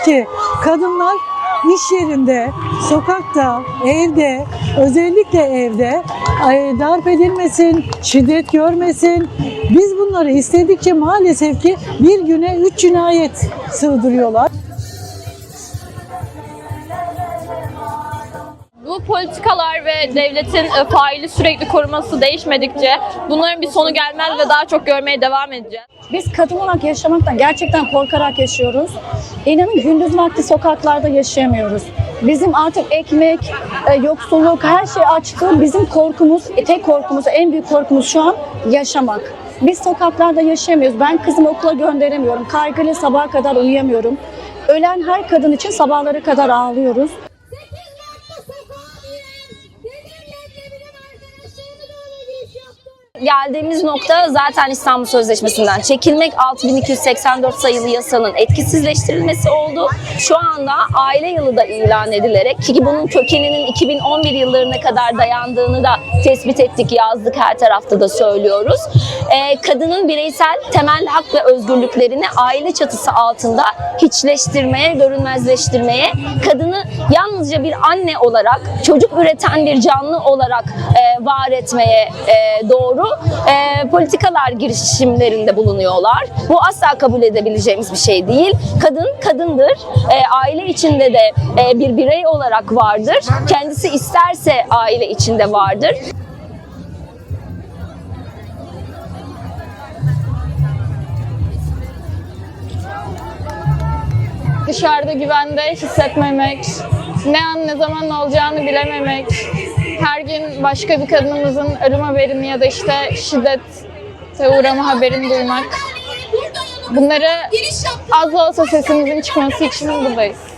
ki kadınlar iş yerinde, sokakta, evde, özellikle evde darp edilmesin, şiddet görmesin. Biz bunları istedikçe maalesef ki bir güne üç cinayet sığdırıyorlar. Bu politikalar ve devletin e, faili sürekli koruması değişmedikçe bunların bir sonu gelmez ve daha çok görmeye devam edeceğiz. Biz kadın olarak yaşamaktan gerçekten korkarak yaşıyoruz. İnanın gündüz vakti sokaklarda yaşayamıyoruz. Bizim artık ekmek, e, yoksulluk, her şey açtı. Bizim korkumuz, e, tek korkumuz, en büyük korkumuz şu an yaşamak. Biz sokaklarda yaşayamıyoruz. Ben kızımı okula gönderemiyorum. Kaygıyla sabaha kadar uyuyamıyorum. Ölen her kadın için sabahlara kadar ağlıyoruz. Geldiğimiz nokta zaten İstanbul Sözleşmesi'nden çekilmek 6284 sayılı yasanın etkisizleştirilmesi oldu. Şu anda aile yılı da ilan edilerek ki bunun kökeninin 2011 yıllarına kadar dayandığını da tespit ettik, yazdık her tarafta da söylüyoruz. Ee, kadının bireysel temel hak ve özgürlüklerini aile çatısı altında hiçleştirmeye, görünmezleştirmeye, kadını yalnızca bir anne olarak, çocuk üreten bir canlı olarak e, var etmeye e, doğru e, politikalar girişimlerinde bulunuyorlar. Bu asla kabul edebileceğimiz bir şey değil. Kadın kadındır. E, aile içinde de e, bir birey olarak vardır. Kendisi isterse aile içinde vardır. Dışarıda güvende hissetmemek, ne an ne zaman ne olacağını bilememek, gün başka bir kadınımızın ölüm haberini ya da işte şiddete uğrama haberini duymak. Bunları az da olsa sesimizin çıkması için buradayız.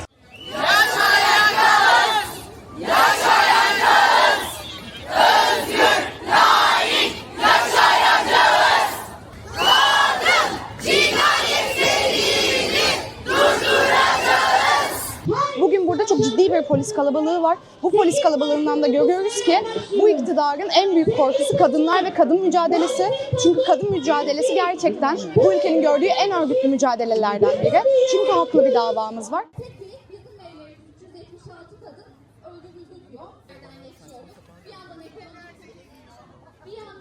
Bir polis kalabalığı var. Bu polis kalabalığından da görüyoruz ki bu iktidarın en büyük korkusu kadınlar ve kadın mücadelesi. Çünkü kadın mücadelesi gerçekten bu ülkenin gördüğü en örgütlü mücadelelerden biri. Çünkü haklı bir davamız var. Bizim evlerimiz 376 kadın öldürüldü diyor. Nereden yaşıyoruz? Bir yandan ekonomik, bir yandan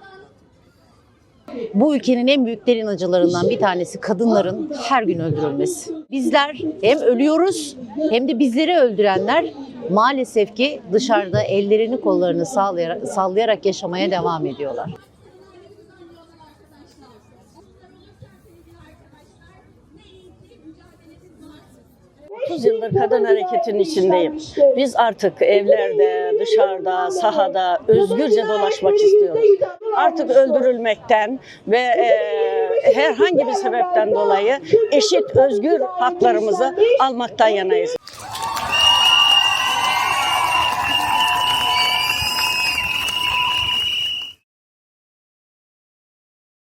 Bu ülkenin en büyük derin acılarından bir tanesi kadınların her gün öldürülmesi. Bizler hem ölüyoruz hem de bizleri öldürenler maalesef ki dışarıda ellerini kollarını sallayarak, sallayarak yaşamaya devam ediyorlar. Otuz yıldır kadın hareketinin içindeyim. Biz artık evlerde, dışarıda, sahada özgürce dolaşmak istiyoruz. Artık öldürülmekten ve e, herhangi bir sebepten dolayı eşit özgür haklarımızı almaktan yanayız.